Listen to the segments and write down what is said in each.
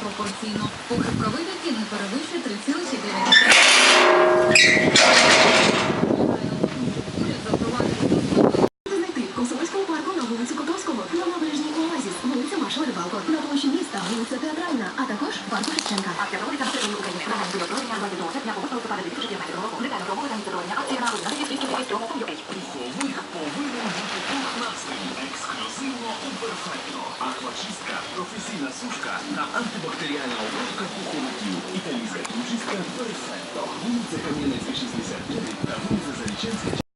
Пропорційно. покривка вигляді не перевищує 3,9. Вулиця Театральна, а також парку Шевченка. Акція проводиться на території України. Програма буде проведення 22 серпня по листопада 2014 року. Детально про та місце проведення акції на вулиці Світській міській UA. Пуховик повинен бути пухнастим, ексклюзивно і перфектно. Аквачистка, професійна сушка та антибактеріальна обробка пуховиків. Італійська хімчистка Перфекто. Вулиця Кам'янецька, 69 та вулиця Заріченська.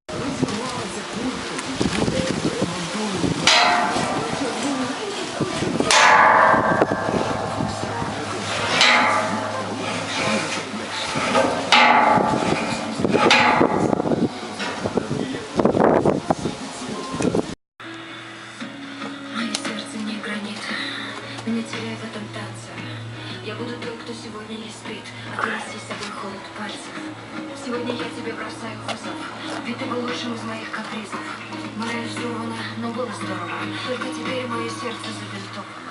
Не теряй в этом танце. Я буду той, кто сегодня не спит, а ты с собой холод пальцев. Сегодня я тебе бросаю вызов, ведь ты был лучшим из моих капризов. Моя взорвана, но было здорово, только теперь мое сердце забинтовано.